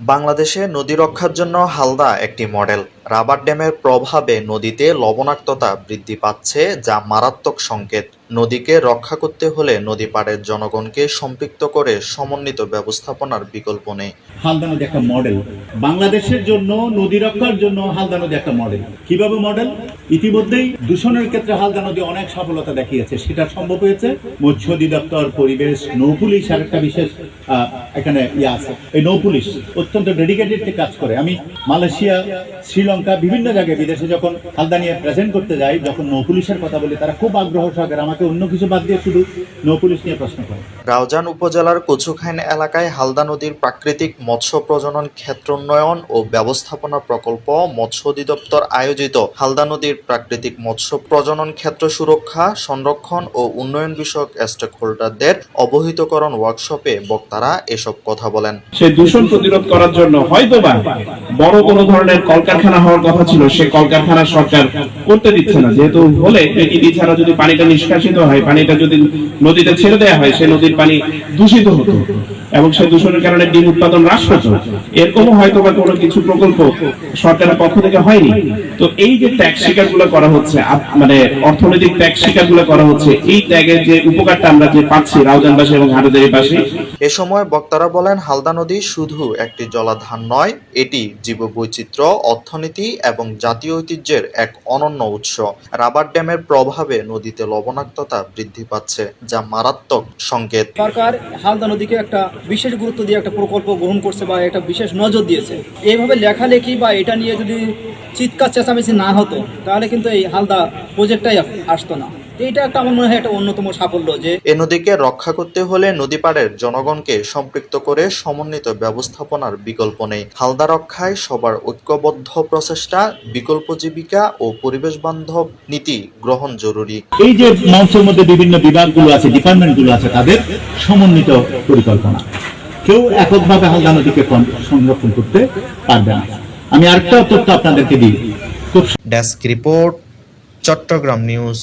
বাংলাদেশে নদী রক্ষার জন্য হালদা একটি মডেল। রাবার ড্যামের প্রভাবে নদীতে লবণাক্ততা বৃদ্ধি পাচ্ছে, যা মারাত্মক সংকেত। নদীকে রক্ষা করতে হলে নদী পাড়ের জনগণকে সম্পৃক্ত করে সমন্বিত ব্যবস্থাপনার বিকল্প নেই। হালদা নদী একটা মডেল। বাংলাদেশের জন্য নদী রক্ষার জন্য হালদা নদী একটা মডেল। কীভাবে মডেল? ইতিমধ্যেই দূষণের ক্ষেত্রে হালদা নদী অনেক সফলতা দেখিয়েছে। সেটা সম্ভব হয়েছে। মৎস্য অধিদপ্তর, পরিবেশ, নৌপুলিশ আর একটা বিশেষ এখানে ইয়ে আছে। এই নৌপুলিশ অত্যন্ত ডেডিকেটেড কাজ করে। আমি মালয়েশিয়া, শ্রীলঙ্কা বিভিন্ন জায়গায় বিদেশে যখন হালদা নিয়ে প্রেজেন্ট করতে যাই, যখন নৌপুলিশের কথা বলি, তারা খুব আগ্রহ সহকারে আমাকে অন্য কিছু বাদ দিয়ে শুধু নৌপুলিশ নিয়ে প্রশ্ন করে। রাউজান উপজেলার কচুখাইন এলাকায় হালদা নদীর প্রাকৃতিক মৎস্য প্রজনন ক্ষেত্র উন্নয়ন ও ব্যবস্থাপনা প্রকল্প মৎস্য অধিদপ্তর আয়োজিত। হালদা নদীর প্রাকৃতিক মৎস্য প্রজনন ক্ষেত্র সুরক্ষা, সংরক্ষণ ও উন্নয়ন বিষয়ক স্টেক হোল্ডারদের অবহিতকরণ ওয়ার্কশপে বক্তারা এসব কথা বলেন। সেই দূষণ প্রতিরোধ করার জন্য হয়তোবা বড় কোনো ধরনের কলকারখানা হওয়ার কথা ছিল, সে কলকারখানা সরকার করতে দিচ্ছে না। যেহেতু হলে এটি ছাড়া যদি পানিটা নিষ্কাশিত হয়, পানিটা যদি নদীতে ছেড়ে দেওয়া হয়, সে নদীর পানি দূষিত হতো এবং সেই দূষণের কারণে ডিম উৎপাদন হ্রাস হতো এরকমও হয়তোবা কোনো কিছু প্রকল্প সরকারের পক্ষ থেকে হয়নি। তো এই যে ত্যাগ স্বীকারগুলো করা হচ্ছে মানে অর্থনৈতিক ত্যাগ স্বীকারগুলো করা হচ্ছে এই ত্যাগের যে উপকারটা আমরা যে পাচ্ছি রাউজানবাসী এবং হাটাদেরিবাসী এ সময় বক্তারা বলেন হালদা নদী শুধু একটি জলাধার নয় এটি জীববৈচিত্র্য অর্থনীতি এবং জাতীয় ঐতিহ্যের এক অনন্য উৎস। রাবার ড্যামের প্রভাবে নদীতে লবণাক্ততা বৃদ্ধি পাচ্ছে যা মারাত্মক সংকেত। সরকার হালদা নদীকে একটা বিশেষ গুরুত্ব দিয়ে একটা প্রকল্প গ্রহণ করছে বা একটা বিশেষ নজর দিয়েছে। এইভাবে লেখালেখি বা এটা নিয়ে যদি চিৎকার চেঁচামেচি না হতো তাহলে কিন্তু এই হালদা প্রজেক্টটাই আসতো না। এইটা একটা আমার মনে হয় একটা অন্যতম সাফল্য যে এ নদীকে রক্ষা করতে হলে নদী পাড়ের জনগণকে সম্পৃক্ত করে সমন্বিত ব্যবস্থাপনার বিকল্প নেই। হালদা রক্ষায় সবার ঐক্যবদ্ধ প্রচেষ্টা বিকল্প জীবিকা ও পরিবেশ বান্ধব নীতি গ্রহণ জরুরি। এই যে মঞ্চের মধ্যে বিভিন্ন বিভাগগুলো আছে ডিপার্টমেন্টগুলো আছে তাদের সমন্বিত পরিকল্পনা। কেউ এককভাবে হালদা নদীকে সংরক্ষণ করতে পারবে না। আমি আরেকটা তথ্য আপনাদেরকে দিই। Desk report Chittagong news